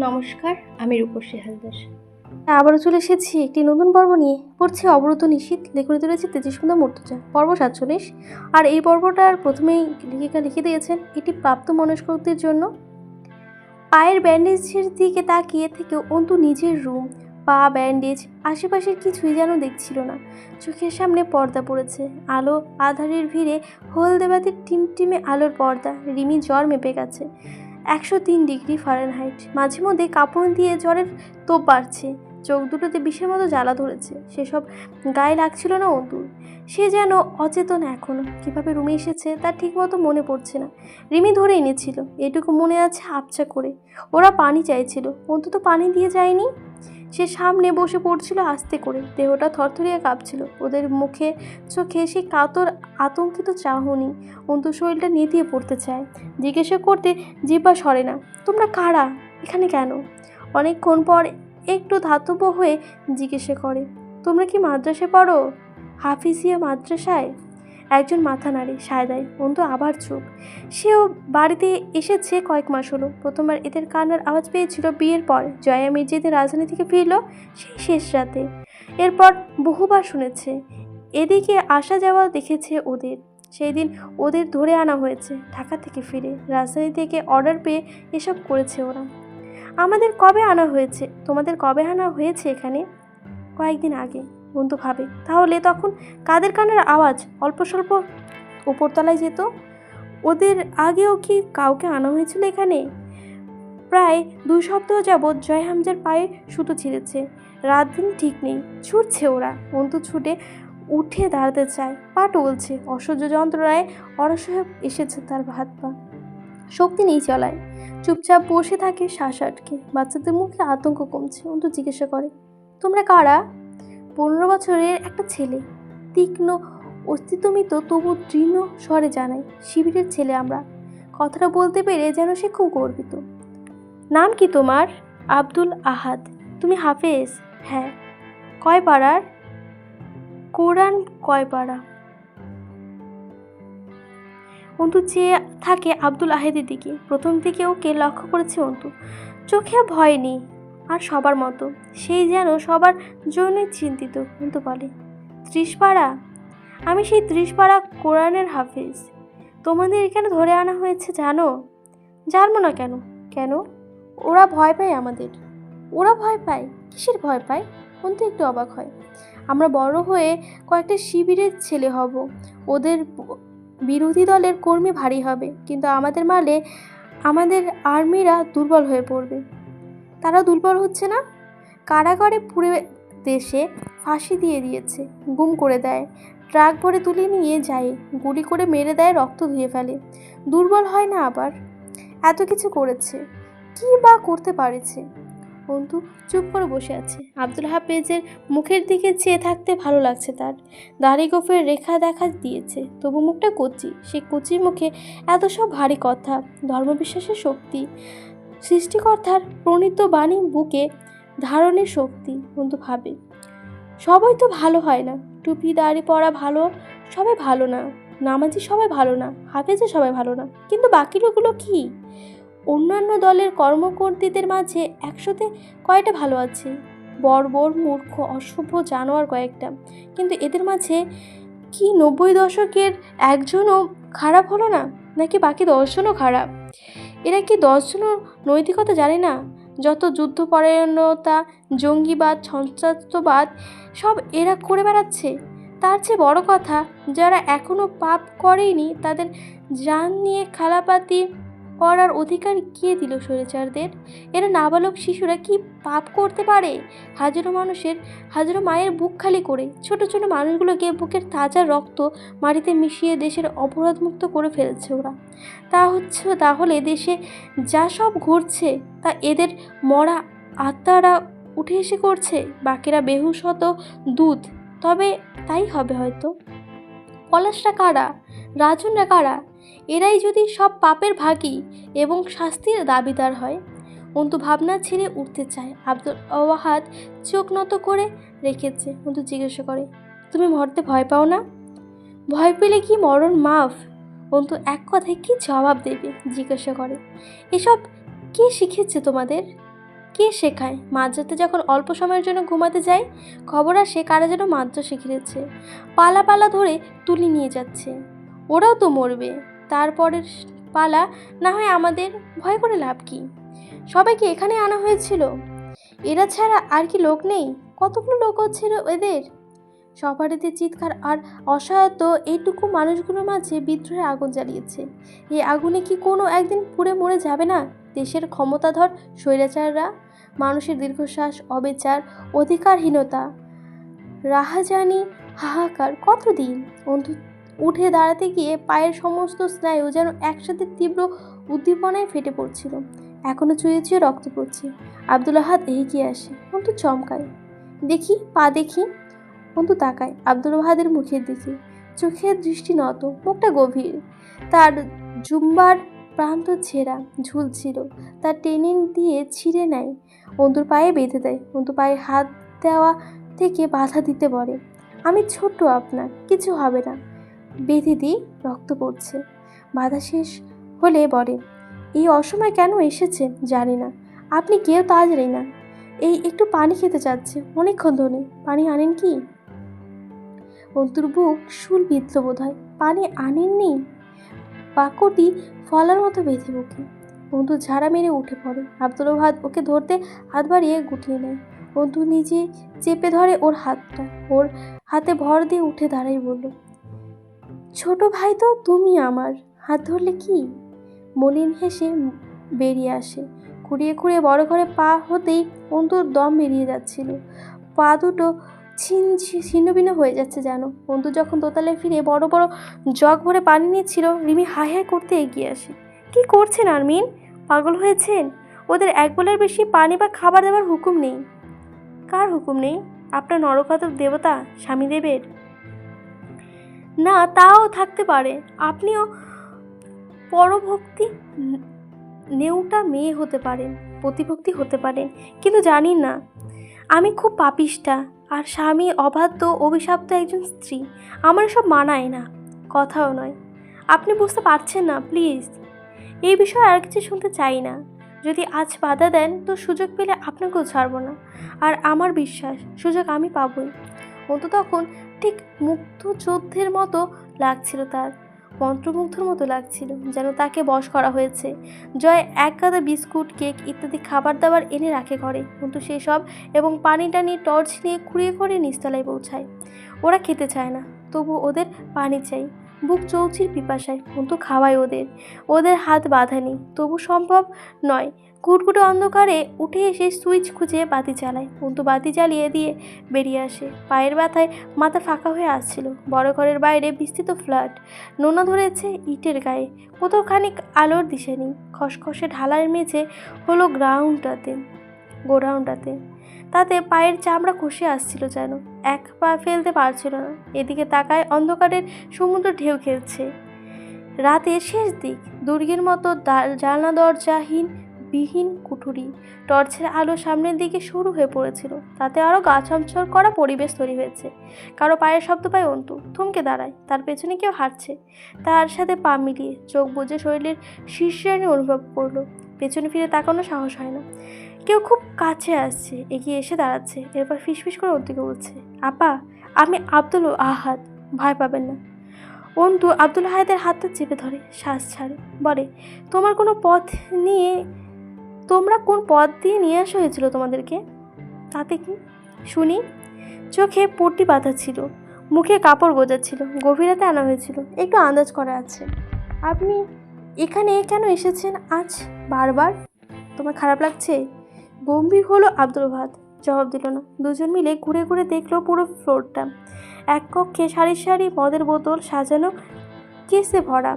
নমস্কার, আমি রূপসী হালদার। আবারও চলে এসেছি একটি নতুন পর্ব নিয়ে। পড়ছে অবরত নিশীত লেখনিতে রয়েছে তেজস্কুন্দা মূর্তজা, পর্ব সাতচল্লিশ। আর এই পর্বটার প্রথমেই লেখিকা লিখে দিয়েছেন, এটি প্রাপ্ত মনস্কদের জন্য। পায়ের ব্যান্ডেজের দিকে তাকিয়ে থেকে অন্তু নিজের রুম, পা, ব্যান্ডেজ, আশেপাশের কিছুই যেন দেখছিল না। চোখের সামনে পর্দা পড়েছে, আলো আধারের ভিড়ে হলদে বাতির টিমটিমে আলোর পর্দা, রিমি জ্বর মেপে গেছে। একশো তিন ডিগ্রি ফারেনহাইট। মাঝে মধ্যে কাপড় দিয়ে জ্বরের তোপ বাড়ছে। চোখ দুটোতে বিষের মতো জ্বালা ধরেছে। সেসব গায়ে লাগছিল না অন্তুর সে যেন অচেতন এখনও কীভাবে রুমে এসেছে তার ঠিকমতো মনে পড়ছে না। রিমি ধরে এনেছিল এটুকু মনে আছে আবছা করে। ওরা পানি চাইছিল। অন্তত পানি দিয়ে যায়নি। সে সামনে বসে পড়ছিল আস্তে করে। দেহটা থরথরিয়ে কাঁপছিল। ওদের মুখে চোখে সে কাতর আতঙ্কিত চাহনি। অন্তু শরীরটা নেতিয়ে পড়তে চায়। জিজ্ঞাসা করতে জিব্বা সরে না। তোমরা কারা? এখানে কেন? অনেকক্ষণ পর একটু ধাতব্য হয়ে জিজ্ঞাসা করে, তোমরা কি মাদ্রাসায় পড়ো? হাফিজিয়া মাদ্রাসায়। একজন মাথা নাড়ে, সায় দেয় আবার চুপ। সেও বাড়িতে এসেছে কয়েক মাস হলো। প্রথমবার এদের কান্নার আওয়াজ পেয়েছিল বিয়ের পর। জয়া মির্জিদের রাজধানী থেকে ফিরল সেই শেষ রাতে। এরপর বহুবার শুনেছে, এদিকে আসা যাওয়া দেখেছে ওদের। সেই দিন ওদের ধরে আনা হয়েছে, ঢাকা থেকে ফিরে। রাজধানী থেকে অর্ডার পেয়ে এসব করেছে ওরা। আমাদের কবে আনা হয়েছে? তোমাদের কবে আনা হয়েছে এখানে? কয়েকদিন আগে, বন্ধু ভাবে। তাহলে তখন কাদের কানের আওয়াজ? অল্প স্বল্প উপরতলায় যেত? ওদের আগেও কি কাউকে আনা হয়েছিল এখানে? প্রায় দুই সপ্তাহ যাবৎ জয় হামজার পায়ে সুতো ছিঁড়েছে। রাত দিন ঠিক নেই। ছুটছে ওরা। অন্তু ছুটে উঠে দাঁড়াতে চায়। পা টলছে। অসহ্য যন্ত্রণায় অরসহ এসেছে তার ভাত পা। শক্তি নেই চলায়। চুপচাপ বসে থাকে শ্বাস আটকে বাচ্চাদের মুখে আতঙ্ক কমছে। অন্তু জিজ্ঞাসা করে, তোমরা কারা? পনেরো বছরের একটা ছেলে। তীক্ষ্ণ অস্তিত্বমিত, তবু দৃঢ় স্বরে জানায়, শিবিরের ছেলে আমরা। কথাটা বলতে পেরে যেন সে খুব গর্বিত। নাম কি তোমার? আব্দুল আহাদ। তুমি হাফেজ? হ্যাঁ। কয় পাড়ার? কোরআন কয় পাড়া? অন্তু চেয়ে থাকে আব্দুল আহেদের দিকে। প্রথম থেকে ওকে লক্ষ্য করেছে অন্তু? চোখে ভয় নেই আর সবার মতো। সেই যেন সবার জন্যই চিন্তিত কিন্তু বলে। ত্রিশপাড়া? আমি সেই ত্রিশপাড়া কোরআনের হাফিজ। তোমাদের এখানে ধরে আনা হয়েছে, জানো? জানব না কেন? কেন? ওরা ভয় পায় আমাদের। ওরা ভয় পায়? কিসের ভয় পায়? অন্তু একটু অবাক হয়। আমরা বড় হয়ে কয়েকটা শিবিরের ছেলে হব। ওদের বিরোধী দলের কর্মী ভারী হবে, কিন্তু আমাদের মালে আমাদের আর্মিরা দুর্বল হয়ে পড়বে। তারা দুর্বল হচ্ছে না? কারাগারে পুরে দেশে ফাঁসি দিয়ে দিয়েছে, গুম করে দেয়। ট্রাক ভরে তুলে নিয়ে যায়, গুলি করে মেরে দেয়, রক্ত ধুয়ে ফেলে। দুর্বল হয় না আবার? এত কিছু করেছে, কি বা করতে পারেছে? অন্তু চুপ করে, বসে আছে। আব্দুল হাফেজের মুখের দিকে চেয়ে থাকতে ভালো লাগছে তার। দাড়ি গোফের রেখা দেখা দিয়েছে। তবু মুখটা কচি। সে কচি মুখে এত সব ভারী কথা, ধর্মবিশ্বাসের শক্তি, সৃষ্টিকর্তার প্রণীত বাণী বুকে ধারণের শক্তি, বন্ধু ভাবে। সবাই তো ভালো হয় না। টুপি, দাড়ি পরা ভালো সবাই ভালো না। নামাজি সবাই ভালো না। হাফেজে সবাই ভালো না। কিন্তু বাকি লোকগুলো কি? অন্যান্য দলের কর্মকর্তীদের মাঝে একসাথে কয়টা ভালো আছে? বর্বর মূর্খ, অসভ্য জানোয়ার কয়েকটা। কিন্তু এদের মাঝে কি নব্বই দশকের একজনও খারাপ হলো না? নাকি বাকি দশজনও খারাপ? এরা কি দশজনও নৈতিকতা জানে না? যত যুদ্ধপরায়ণতা জঙ্গিবাদ, সন্ত্রাসবাদ, সব এরা করে বেড়াচ্ছে। তার চেয়ে বড় কথা, যারা এখনও পাপ করেনি তাদের যান নিয়ে খালাপাতি করার অধিকার কে দিল স্বৈরাচারদের এরা নাবালক শিশুরা কি পাপ করতে পারে? হাজারো মানুষের, হাজারো মায়ের বুক খালি করে, ছোট ছোট মানুষগুলোকে বুকের তাজা রক্ত মাটিতে মিশিয়ে দেশের অপরাধমুক্ত করে ফেলছে ওরা। তা হচ্ছে, তাহলে দেশে যা সব ঘটছে, তা এদের মরা আত্মারা উঠে এসে করছে? বাকিরা বেহুশ হতো দুধ তবে তাই হবে হয়তো। পলাশরা কারা? রাজনরা কারা? এরাই যদি সব পাপের ভাগী এবং শাস্তির দাবিদার হয়, অন্তু ভাবনা ছেড়ে উঠতে চায়। আব্দুল ওয়াহাদ চোখ নত করে রেখেছে। অন্তু জিজ্ঞাসা করে, তুমি মরতে ভয় পাও না? ভয় পেলে কি মরণ মাফ? অন্তু এক কথায় কি জবাব দেবে? জিজ্ঞাসা করে, এসব কে শিখেছে তোমাদের? কে শেখায়? মাঝরাতে যখন অল্প সময়ের জন্য ঘুমাতে যায়, খবর আসে কারা যেন মাদ্রাসা শিখিয়েছে পালা পালা ধরে তুলি নিয়ে যাচ্ছে। ওরাও তো মরবে। তারপরের পালা না হয় আমাদের ভয় করে লাভ কি? সবাইকে এখানে আনা হয়েছিল। এরা ছাড়া আর কি লোক নেই? কতগুলো লোক ছিল এদের? সবারিতে চিৎকার আর অসহায়ত এইটুকু মানুষগুলোর মাঝে বিদ্রোহের আগুন জ্বালিয়েছে। এই আগুনে কি কোনো একদিন পুড়ে মরে যাবে না? দেশের ক্ষমতাধর স্বৈরাচাররা, মানুষের দীর্ঘশ্বাস, অবিচার, অধিকারহীনতা, রাহাজানি, হাহাকার, কতদিন? অন্ধু উঠে দাঁড়াতে গিয়ে পায়ের সমস্ত স্নায়ু যেন একসাথে তীব্র উদ্দীপনায় ফেটে পড়ছিল। এখনও চুয়ে চুয়ে রক্ত পড়ছে। আব্দুল আহাদ এগিয়ে আসে। অন্তু চমকায়। দেখি, পা দেখি। অন্তু তাকায় আব্দুল আহাদের মুখের দিকে। চোখের দৃষ্টি নত, মুখটা গভীর। তার জুম্বার প্রান্ত ছেঁড়া ঝুলছিল তার টেনে দিয়ে ছিঁড়ে নেয়। অন্তুর পায়ে বেঁধে দেয়। অন্তু পায়ে হাত দেওয়া থেকে বাধা দিতে বলে। আমি ছোট্ট আপনার, কিছু হবে না। বেঁধে দিই রক্ত পড়ছে। বাধা শেষ হলে বলে, এই অসময় কেন এসেছে জানি না। আপনি কেউ তা জানি না। এই একটু পানি খেতে চাচ্ছে অনেকক্ষণ ধরে। পানি আনেন কি? অন্তুর বুক শুল বিদ্র বোধ হয় পানি আনেননি? বাক্যটি ফলার মতো বেঁধে বুকে অন্তু ঝাড়া মেরে উঠে পড়ে। আব্দুল ভাদ ওকে ধরতে হাত বাড়িয়ে গুটিয়ে নেয়। অন্তু নিজে চেপে ধরে ওর হাতটা। ওর হাতে ভর দিয়ে উঠে দাঁড়াই বলল ছোট ভাই তো তুমি আমার, হাত ধরলে কি? মলিন হেসে বেরিয়ে আসে। খুঁড়িয়ে খুঁড়িয়ে বড় ঘরে পা হতেই অন্তুর দম বেরিয়ে যাচ্ছিল। পা দুটো ছিন ছিন্ন ভিন্ন হয়ে যাচ্ছে যেন। অন্তু যখন দোতলায় ফিরে বড় বড় জগ ভরে পানি নিচ্ছিল, রিমি হাই হাই করতে এগিয়ে আসে। কি করছেন আরমিন? পাগল হয়েছেন? ওদের এক বেলার বেশি পানি বা খাবার দেওয়ার হুকুম নেই। কার হুকুম নেই? আপনার নরকাতক দেবতা স্বামী দেবের না, তাও থাকতে পারে। আপনিও পরভক্তি নেউটা মেয়ে হতে পারেন প্রতিভক্তি হতে পারেন, কিন্তু জানি না, আমি খুব পাপিষ্ঠা আর স্বামী অবাধ্য, অভিশপ্ত একজন স্ত্রী, আমার সব মানায় না, কথাও নয়। আপনি বুঝতে পারছেন না, প্লিজ। এই বিষয়ে আর কিছু শুনতে চাই না। যদি আজ বাধা দেন, তো সুযোগ পেলে আপনাকেও ছাড়বো না। আর আমার বিশ্বাস, সুযোগ আমি পাবই। অন্তু তখন ঠিক মুক্ত যুদ্ধের মতো লাগছিল তার, মন্ত্রমুগ্ধর মতো লাগছিল, যেন তাকে বশ করা হয়েছে। জয় এক গাদা বিস্কুট, কেক ইত্যাদি খাবার দাবার এনে রাখে ঘরে। কিন্তু সেসব এবং পানি টানি, টর্চ নিয়ে খুঁড়িয়ে খুঁড়িয়ে নিস্তলায় পৌঁছায়। ওরা খেতে চায় না, তবু ওদের পানি চাই। বুক চৌচির পিপাসায়, কিন্তু খাওয়ায় ওদের। ওদের হাত বাঁধা নেই তবু সম্ভব নয়। কুটকুটে অন্ধকারে উঠে এসে সুইচ খুঁজে বাতি চালায় কিন্তু বাতি জ্বালিয়ে দিয়ে বেরিয়ে আসে। পায়ের ব্যথায় মাথা ফাঁকা হয়ে আসছিল। বড় ঘরের বাইরে বিস্তৃত ফ্ল্যাট। নোনা ধরেছে ইটের গায়ে। কোথাও খানিক আলোর দিশে নেই খসখসে ঢালার মেঝে হলো গ্রাউন্ডটাতে গোডাউনটাতে। তাতে পায়ের চামড়া খসে আসছিল যেন। এক পা ফেলতে পারছিল না। এদিকে তাকায় অন্ধকারের সমুদ্র ঢেউ খেলছে। রাতের শেষ দিক, দুর্গের মতো জানলা, দরজাহীন, বিহীন কুঠুরি। টর্চের আলো সামনের দিকে শুরু হয়ে পড়েছিল। তাতে আরও গা ছমছর করা পরিবেশ তৈরি হয়েছে। কারও পায়ের শব্দ পায় অন্তু, থমকে দাঁড়ায়। তার পেছনে কেউ হাঁটছে। তার সাথে পা মিলিয়ে চোখ বুজে শরীরের শীর্ষানি অনুভব করল। পেছনে ফিরে তাকানো সাহস হয় না। কেউ খুব কাছে আসছে, এগিয়ে এসে দাঁড়াচ্ছে, এরপর ফিসফিস করে ওর দিকে বলছে, আপা, আমি আব্দুল আহাদ, ভয় পাবেন না। অন্তু আব্দুল আহাদের হাতটা চেপে ধরে শ্বাস ছাড়ে। বলে, তোমার কোনো পথ নিয়ে, তোমরা কোন পথ দিয়ে নিয়ে আসা হয়েছিল তোমাদেরকে? তাতে কি? শুনি, চোখে পট্টি বাঁধা ছিল, মুখে কাপড় গোজাচ্ছিল গভীর রাতে আনা হয়েছিল, একটু আন্দাজ করা আছে। আপনি এখানে কেন এসেছেন আজ বারবার? তোমার খারাপ লাগছে? গম্ভীর হলো আব্দুল ভাত। জবাব দিল না। দুজন মিলে ঘুরে ঘুরে দেখল পুরো ফ্লোরটা এক কক্ষে সারি সারি মদের বোতল সাজানো কেসে ভরা।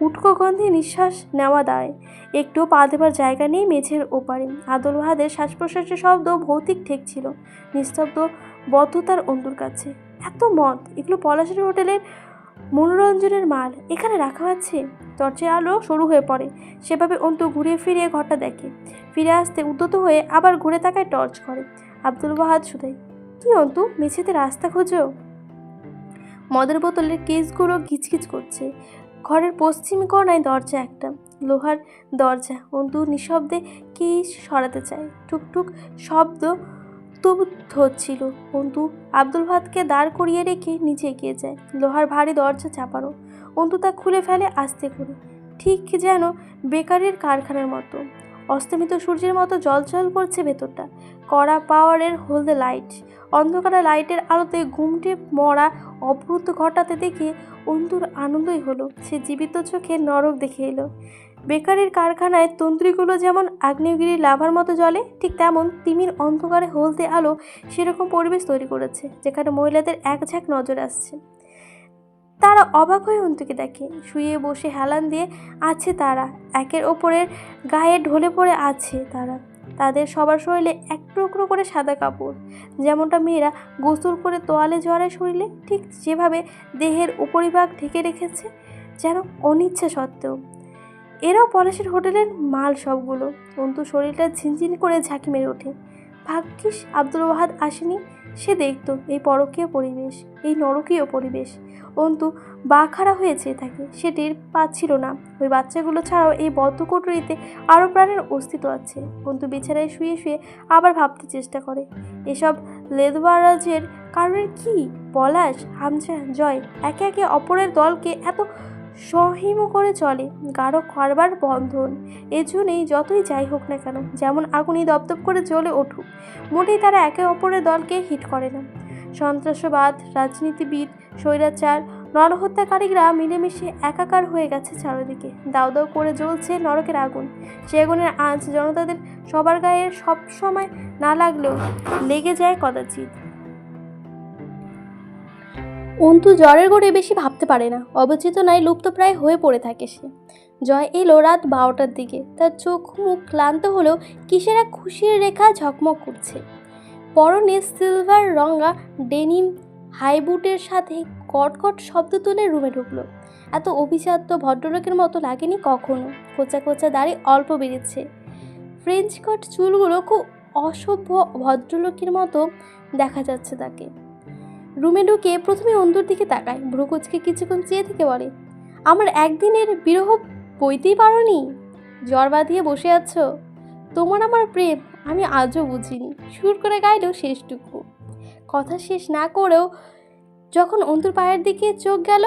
উটকো গন্ধে নিঃশ্বাস নেওয়া দায়। একটু পা দেবার জায়গা নেই মেঝের ওপারে। আদল ভাদের শ্বাস প্রশ্বাসের শব্দ ভৌতিক ঠেকছিল। নিস্তব্ধ বদ্ধতার অন্তুর কাছে। এত মদ! এগুলো পলাশের হোটেলের মনোরঞ্জনের মাল এখানে রাখা আছে। টর্চের আলো শুরু হয়ে পড়ে। সেভাবে অন্তু ঘুরে ফিরে ঘরটা দেখে। ফিরে আসতে উদ্যত হয়ে আবার ঘুরে তাকায় টর্চ করে। আব্দুল বাহাদ শুধাই কি অন্তু, মেঝেতে রাস্তা খোঁজো? মদের বোতলের কেসগুলো ঘিচকিচ করছে। ঘরের পশ্চিম কোণায় দরজা একটা। লোহার দরজা। অন্তু নিঃশব্দে কি সরাতে চায়? টুকটুক শব্দ তবু হচ্ছিল অন্তু, আব্দুল ভাতকে দাঁড় করিয়ে রেখে নিচে এগিয়ে যায়। লোহার ভারী দরজা চাপানো। অন্তু তা খুলে ফেলে আস্তে করে। ঠিক যেন বেকারির কারখানার মতো। অস্তমিত সূর্যের মতো জলজল করছে ভেতরটা। কড়া পাওয়ারের হলদে লাইট। অন্ধকারে লাইটের আলোতে ঘুমটে মরা অভূত ঘটাতে দেখে অন্তুর আনন্দই হলো। সে জীবিত চোখে নরক দেখে এলো। বেকারির কারখানায় তন্ত্রীগুলো যেমন আগ্নেয়গিরির লাভার মতো জ্বলে, ঠিক তেমন তিমির অন্ধকারে হলদে আলো সেরকম পরিবেশ তৈরি করেছে, যেখানে মহিলাদের এক ঝাঁক নজর আসছে। তারা অবাক হয়ে অন্তুকে দেখে, শুয়ে বসে হেলান দিয়ে আছে তারা, একের ওপরের গায়ে ঢলে পড়ে আছে তারা। তাদের সবার শরীরে এক টুকরো করে সাদা কাপড়, যেমনটা মেয়েরা গোসল করে তোয়ালে জড়ায় শরীরে, ঠিক যেভাবে দেহের উপরিভাগ ঢেকে রেখেছে, যেন অনিচ্ছা সত্ত্বেও। এরাও পলাশের হোটেলের মাল সবগুলো। অন্তু শরীরটা ঝিনঝিন করে ঝাঁকি মেরে ওঠে। ভাগ্যিস আব্দুল ওয়াহাদ আসেনি, সে দেখতো এই পরকীয় পরিবেশ, এই নরকীয় পরিবেশ। অন্তু বাখারা হয়ে চেয়ে থাকে সে টের পাচ্ছিল না। ওই বাচ্চাগুলো ছাড়াও এই বদ্ধকুটুরিতে আরও প্রাণের অস্তিত্ব আছে। অন্তু বিছানায় শুয়ে শুয়ে আবার ভাবতে চেষ্টা করে, এসব লেদওয়ারাজের কারণের কি? পলাশ, হামজা, জয়, একে একে অপরের দলকে এত সহিম করে চলে। গাঢ় করবার বন্ধন। এজন্যই যতই যাই হোক না কেন, যেমন আগুনই দপদপ করে জ্বলে উঠুক, মোটেই তারা একে অপরের দলকে হিট করে না। সন্ত্রাসবাদ, রাজনীতিবিদ, স্বৈরাচার, নরহত্যাকারীরা মিলেমিশে একাকার হয়ে গেছে চারিদিকে। দাউ দাউ করে জ্বলছে নরকের আগুন। সে আগুনের আঁচ জনতাদের সবার গায়ে সব সময় না লাগলেও লেগে যায় কদাচিৎ। অন্তু জ্বরের গড়ে বেশি ভাবতে পারে না। অবচেতনায় লুপ্তপ্রায় হয়ে পড়ে থাকে সে। জয় এলো রাত বারোটার দিকে। তার চোখ মুখ ক্লান্ত হলেও কিসের এক খুশির রেখা ঝকমক করছে। পরনে সিলভার রঙা ডেনিম হাইবুটের সাথে কটকট শব্দ তুলে রুমে ঢুকলো। এত অভিজাত্য ভদ্রলোকের মতো লাগেনি কখনো। কোচা কোচা দাড়ি অল্প বেড়েছে। ফ্রেঞ্চ কাট চুলগুলো খুব অসভ্য ভদ্রলোকের মতো দেখা যাচ্ছে তাকে। রুমে ঢুকে প্রথমে অন্দুর দিকে তাকায়। ভ্রুকুচকে কিছুক্ষণ চেয়ে থেকে বলে, আমার একদিনের বিরহ বইতেই পারোনি? জ্বর বাঁধিয়ে বসে আছো? তোমার আমার প্রেম, আমি আজও বুঝিনি। সুর করে গাইল শেষটুকু। কথা শেষ না করেও যখন অন্তুর পায়ের দিকে চোখ গেল,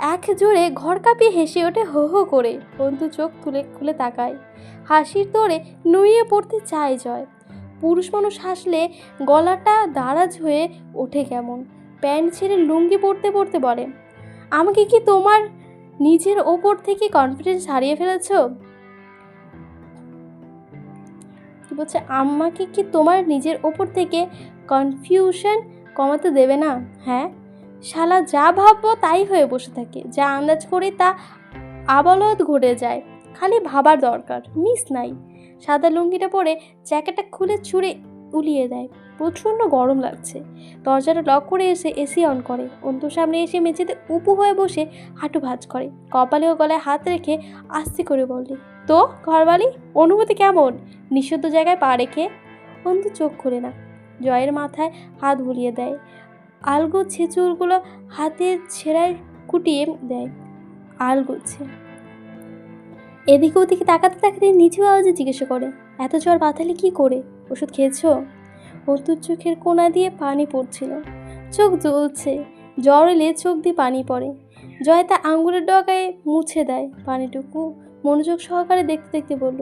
এক জোরে ঘর কাঁপিয়ে হেসে ওঠে হো হো করে। অন্তু চোখ তুলে, খুলে তাকায়। হাসির তোরে নুইয়ে পড়তে চায় জয়। পুরুষ মানুষ হাসলে গলাটা দারাজ হয়ে ওঠে কেমন। প্যান্ট ছেড়ে লুঙ্গি পরতে পরতে বলে, আমাকে কি তোমার নিজের ওপর থেকে কনফিডেন্স হারিয়ে ফেলেছ? বলছে, আমাকে কি তোমার নিজের ওপর থেকে কনফিউশন কমাতে দেবে না? হ্যাঁ শালা যা ভাববো তাই হয়ে বসে থাকে। যা আন্দাজ করি তা আবলত ঘটে যায়। খালি ভাবার দরকার, মিস নাই। সাদা লুঙ্গিটা পরে জ্যাকেটটা খুলে ছুঁড়ে উলিয়ে দেয়। প্রচণ্ড গরম লাগছে। দরজাটা লক করে এসে এসি অন করে। অন্তুর সামনে এসে মেঝেতে উপু হয়ে বসে হাঁটু ভাঁজ করে। কপালে ও গলায় হাত রেখে আস্তে করে বললি তো ঘরবালি অনুভূতি কেমন? নিষিদ্ধ জায়গায় পা রেখে? অন্তু চোখ খুলে না। জয়ের মাথায় হাত বুলিয়ে দেয়। আলগোছে চুলগুলো হাতের ছেঁড়ায় কুটিয়ে দেয়। আলগোছে। এদিকে ওদিকে তাকাতে তাকাতে নিচু আওয়াজে জিজ্ঞাসা করে, এত জ্বর বাতালে কি করে? ওষুধ খেয়েছো? অতুর চোখের কোনা দিয়ে পানি পড়ছিল। চোখ জ্বলছে। জ্বর এলে চোখ দিয়ে পানি পড়ে। জয় তা আঙ্গুলের ডগায় মুছে দেয় পানিটুকু। মনোযোগ সহকারে দেখতে দেখতে বলল,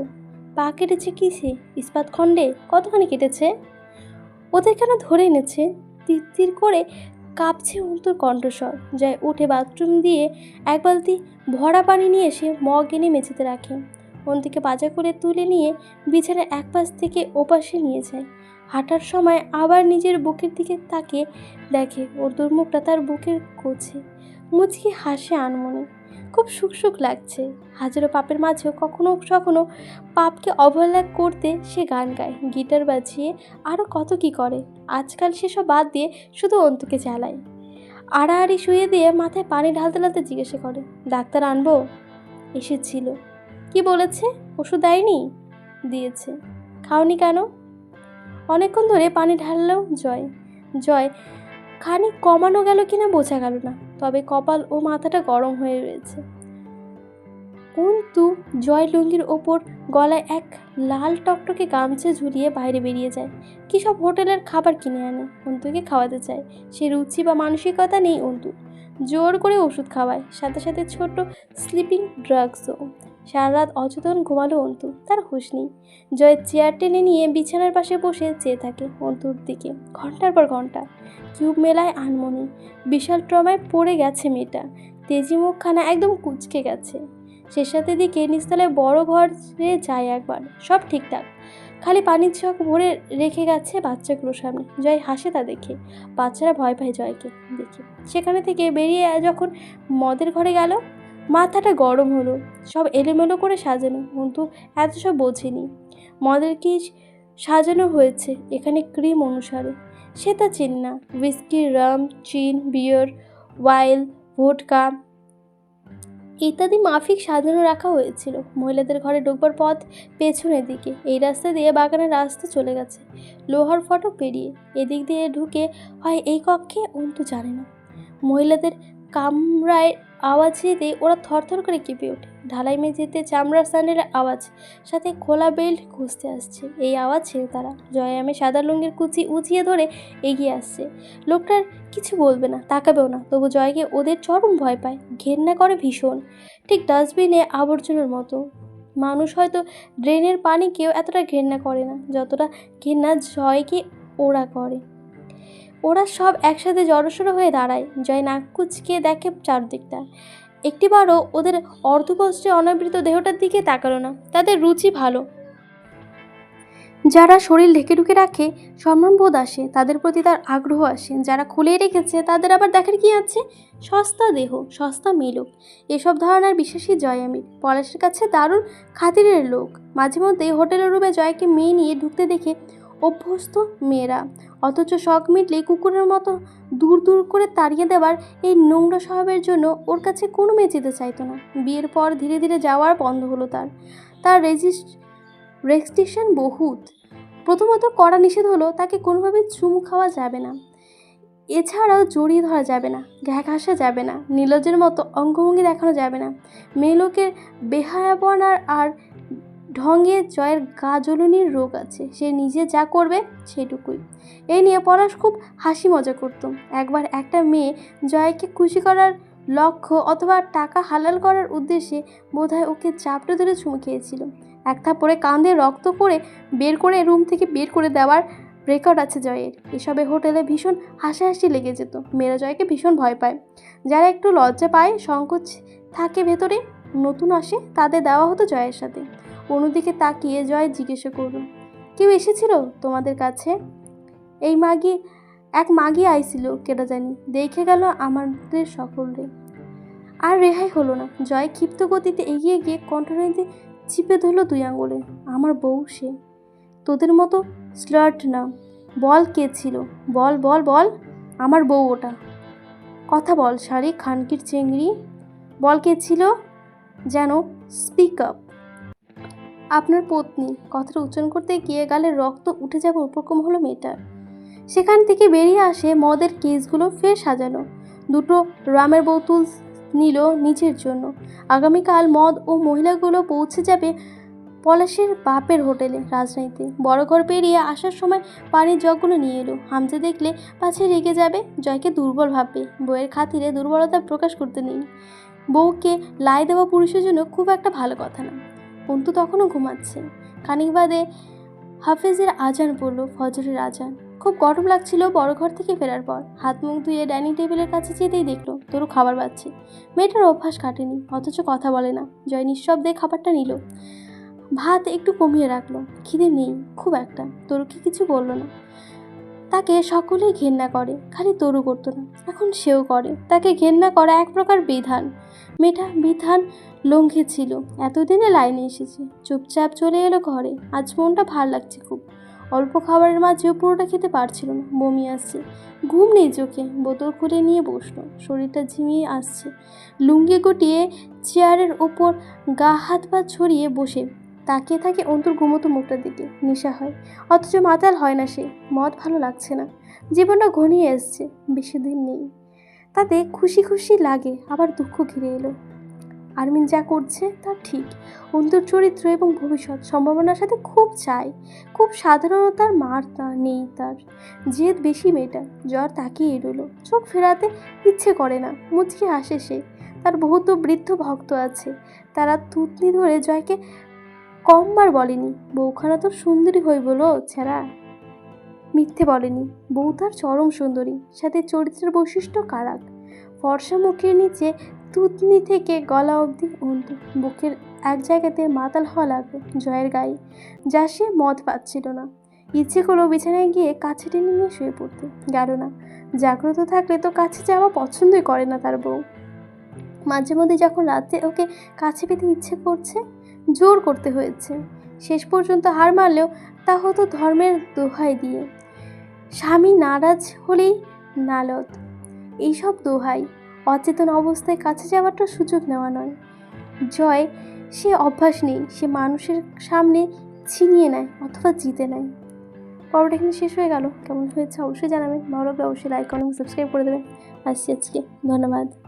পা কেটেছে কিসে ইস্পাত খণ্ডে কতখানি কেটেছে? ওদের কেন ধরে এনেছে? তীর তীর করে কাঁপছে অন্তর কণ্ঠস্বর, যায় উঠে বাথরুম দিয়ে এক বালতি ভরা পানি নিয়ে এসে মগ এনে মেঝেতে রাখে। অন্তিকে বাজা করে তুলে নিয়ে বিছানা এক পাশ থেকে ওপাশে নিয়ে যায়। হাঁটার সময় আবার নিজের বুকের দিকে তাকে দেখে ওর দুর্মুখটা তার বুকের কোছে মুচকি হাসে আনমনে। খুব সুখ সুখ লাগছে। হাজারো পাপের মাঝেও কখনো কখনো পাপকে অবহেলা করতে সে গান গায়, গিটার বাজিয়ে আরও কত কি করে। আজকাল সেসব বাদ দিয়ে শুধু অন্তুকে চালায়। আড়াআড়ি শুয়ে দিয়ে মাথায় পানি ঢালতে ঢালতে জিজ্ঞাসা করে, ডাক্তার আনব? এসেছিল। কি বলেছে? ওষুধ দেয়নি? দিয়েছে। খাওনি কেন? অনেকক্ষণ ধরে পানি ঢাললেও জয়। জয়, খানিক কমানো গেল কিনা বোঝা গেল না। তবে কপাল ও মাথাটা গরম হয়ে রয়েছে। অন্তু জয় লুঙ্গির ওপর গলায় এক লাল টকটকে গামছা ঝুলিয়ে বাইরে বেরিয়ে যায়। কী সব হোটেলের খাবার কিনে আনে? অন্তুকে খাওয়াতে চায়। সে রুচি বা মানসিকতা নেই অন্তু জোর করে ওষুধ খাওয়ায়। সাথে সাথে ছোট স্লিপিং ড্রাগসও। সারা রাত অচেতন ঘুমালো অন্তু, তার হুঁশ নেই। জয় চেয়ার টেনে নিয়ে বিছানার পাশে বসে চেয়ে থাকে অন্তুর দিকে, ঘণ্টার পর ঘণ্টা। কিউব মেলায় আনমনি, বিশাল ট্রমায় পড়ে গেছে মেয়েটা, তেজি মুখখানা একদম কুচকে গেছে। শেষাতের দিকে নিচতলায় বড় ঘরে যায় একবার, সব ঠিকঠাক। খালি পানির ছক ভরে রেখে গেছে বাচ্চাগুলোর সামনে, জয় হাসে তা দেখে, বাচ্চারা ভয় পায় জয়কে দেখে। সেখানে থেকে বেরিয়ে যখন মদের ঘরে গেল মাথাটা গরম হলো, সব এলোমেলো করে সাজানো, কিন্তু এত সব বোঝেনি। মদের কি সাজানো হয়েছে, এখানে ক্রিম অনুসারে। সে তা চিন না উইস্কি রাম চিন বিয়ার ওয়াইল ভোটকা ইত্যাদি মাফিক সাজানো রাখা হয়েছিল। মহিলাদের ঘরে ঢুকবার পথ পেছনের দিকে, এই রাস্তা দিয়ে বাগানের রাস্তা চলে গেছে, লোহার ফটক পেরিয়ে। এদিক দিয়ে ঢুকে হয় এই কক্ষে, অন্তু জানে না। মহিলাদের আওয়াজ যেতে ওরা থরথর করে কেঁপে ওঠে। ঢালাই মেঝেতে চামড়ার স্যান্ডেলের আওয়াজ, সাথে খোলা বেল্ট খুঁজতে আসছে। এই আওয়াজ ছিল তারা। জয়ামে সাদা লুঙ্গির কুচি উঁচিয়ে ধরে এগিয়ে আসছে। লোকটার কিছু বলবে না, তাকাবেও না। তবু জয়কে ওদের চরম ভয় পায়। ঘেন্না করে ভীষণ। ঠিক ডাস্টবিনে আবর্জনার মতো। মানুষ হয়তো ড্রেনের পানি কেউ এতটা ঘেন্না করে না, যতটা ঘেন্না জয়কে ওরা করে। ওরা সব একসাথে জড়সড়ো হয়ে দাঁড়ায়। জয় নাক কুচকে দেখে চারদিকটা। একটিবারও ওদের অর্ধকষ্টে অনাবৃত দেহটার দিকে তাকালো না। তাদের রুচি ভালো। যারা শরীর ঢেকে ঢুকে রাখে সম্মানবোধ আসে, তাদের প্রতি তার আগ্রহ আসে। যারা খুলে রেখেছে, তাদের আবার দেখার কি আছে? সস্তা দেহ, সস্তা মেলক। এসব ধারণার বিশ্বাসী জয় আমি পলাশের কাছে দারুণ খাতিরের লোক। মাঝে মধ্যে হোটেলের রুমে জয়কে মেয়ে নিয়ে ঢুকতে দেখে অভ্যস্ত মেয়েরা। অথচ শখ মিটলে কুকুরের মতো দূর দূর করে তাড়িয়ে দেওয়ার এই নোংরা স্বভাবের জন্য ওর কাছে কোনো মেয়ে যেতে চাইতো না। বিয়ের পর ধীরে ধীরে যাওয়ার বন্ধ হলো তার। তার রেজিস্ট রেস্ট্রিকশন বহুত। প্রথমত কড়া নিষেধ হলো তাকে কোনোভাবে চুমু খাওয়া যাবে না। এছাড়াও জড়িয়ে ধরা যাবে না ঘাসা যাবে না নীলজের মতো অঙ্গভঙ্গি দেখানো যাবে না। মেয়ে লোকের বেহায়াপনার আর ঢঙ্গে জয়ের গা রোগ আছে। সে নিজে যা করবে সেটুকুই। এই নিয়ে পলাশ খুব হাসি মজা করত। একবার একটা মেয়ে জয়কে খুশি করার লক্ষ্য অথবা টাকা হালাল করার উদ্দেশ্যে বোধহয় ওকে চাপড়ে ধরে চুমু খেয়েছিল। এক থাপড়ে কাঁধে রক্ত করে বের করে রুম থেকে বের করে দেওয়ার রেকর্ড আছে জয়ের। এসবে হোটেলে ভীষণ হাসাহাসি লেগে যেত। মেয়েরা জয়কে ভীষণ ভয় পায়। যারা একটু লজ্জা পায়, সংকোচ থাকে ভেতরে নতুন আসে, তাদের দেওয়া হতো জয়ের সাথে। অন্যদিকে তাকিয়ে জয় জিজ্ঞাসা করল, কেউ এসেছিল তোমাদের কাছে? এই মাগি, এক মাগি আইছিল কেটা জানি। দেখে গেল আমাদের সকলরে। আর রেহাই হলো না। জয় ক্ষিপ্ত গতিতে এগিয়ে গিয়ে কণ্ঠনীতে চিপে ধরলো দুই আঙুলে, আমার বউ সে। তোদের মতো স্লার্ট না। বল কে ছিল? বল বল বল। আমার বউ ওটা। কথা বল, শাড়ি, খানকির চেংড়ি। বল কে ছিল? যেন স্পিক আপ। আপনার পত্নী কথাটা উচ্চারণ করতে গিয়ে গালে রক্ত উঠে যাবে উপক্রম হলো মেয়েটার। সেখান থেকে বেরিয়ে আসে মদের কেসগুলো ফের সাজানো। দুটো রামের বোতল নিল নিজের জন্য। আগামীকাল মদ ও মহিলাগুলো পৌঁছে যাবে পলাশের বাপের হোটেলে রাজনীতি বড় ঘর পেরিয়ে আসার সময় পানির জগগুলো নিয়ে এলো। হামজা দেখলে পাছে রেগে যাবে, জয়কে দুর্বল ভাববে। বইয়ের খাতিরে দুর্বলতা প্রকাশ করতে নেই। বউকে লাই দেওয়া পুরুষের জন্য খুব একটা ভালো কথা না। অন্তু তখনও ঘুমাচ্ছে। খানিক বাদে হাফেজের আজান পড়ল, ফজরের আজান। খুব গরম লাগছিল বড় ঘর থেকে ফেরার পর। হাত মুখ ধুয়ে ডাইনিং টেবিলের কাছে যেতেই দেখল, তোরও খাবার পাচ্ছে মেয়েটার অভ্যাস কাটেনি, অথচ কথা বলে না। জয় নিঃশব্দে খাবারটা নিল। ভাত একটু কমিয়ে রাখল। খিদে নেই, খুব একটা। তরুকে কিছু বলল না। তাকে সকলেই ঘেন্না করে, খালি তরু করতো না। এখন সেও করে। তাকে ঘেন্না করা এক প্রকার বিধান। মেয়েটা বিধান লঙ্ঘে ছিল। এতদিনে লাইনে এসেছে। চুপচাপ চলে এলো ঘরে। আজ মনটা ভালো লাগছে খুব। অল্প খাবারের মাঝেও পুরোটা খেতে পারছিল না। বমি আসছে। ঘুম নেই চোখে। বোতল খুলে নিয়ে বসল। শরীরটা ঝিমিয়ে আসছে। লুঙ্গি গুটিয়ে, চেয়ারের ওপর গা হাত পা ছড়িয়ে বসে তাকিয়ে থাকে অন্তর ঘুমতো মুখটার দিকে। নেশা হয়। অথচ মাতাল হয় না সে। মদ ভালো লাগছে না। জীবনটা ঘনিয়ে এসছে। বেশি দিন নেই। তাতে খুশি খুশি লাগে। আবার দুঃখ ঘিরে এলো। আরমিন যা করছে তা ঠিক। অন্তর চরিত্র এবং ভবিষ্যৎ সম্ভাবনার সাথে খুব চায় খুব সাধারণতার মার তা নেই তার। জেদ বেশি মেয়েটা। জ্বর তাকিয়ে রইল। চোখ ফেরাতে ইচ্ছে করে না। মুচকি হাসে সে। তার বহুত বৃদ্ধ ভক্ত আছে। তারা থুতনি ধরে জয়কে কমবার বলেনি। বউখানা তোর সুন্দরী হই বলো, ছেঁড়া। মিথ্যে বলেনি। বউ তার চরম সুন্দরী। সাথে চরিত্রের বৈশিষ্ট্য কারাক। ফর্সা মুখের নিচে তুতনি থেকে গলা অবধি অন্ত বুকের এক জায়গাতে মাতাল হওয়া লাগল জয়ের গায়ে। যা সে মদ পাচ্ছিল না। ইচ্ছে করল বিছানায় গিয়ে কাছে টেনে নিয়ে শুয়ে পড়তে। গেল না। জাগ্রত থাকলে তো কাছে যাওয়া পছন্দই করে না তার বউ। মাঝে মধ্যে যখন রাতে ওকে কাছে পেতে ইচ্ছে করছে জোর করতে হয়েছে। শেষ পর্যন্ত হার মারলেও তা হতো ধর্মের দোহাই দিয়ে। স্বামী নারাজ হলেই নালত। এইসব দোহাই, অচেতন অবস্থায় কাছে যাওয়াটা সুযোগ নেওয়া নয়। জয়, সে অভ্যাস নেই, সে মানুষের সামনে ছিনিয়ে নেয় অথবা জিতে নেয়। পর্বটা এখানে শেষ হয়ে গেল। কেমন হয়েছে অবশ্যই জানাবেন। ভালো লাগলে অবশ্যই লাইক কমেন্ট সাবস্ক্রাইব করে দেবেন। আসছি আজকে। ধন্যবাদ।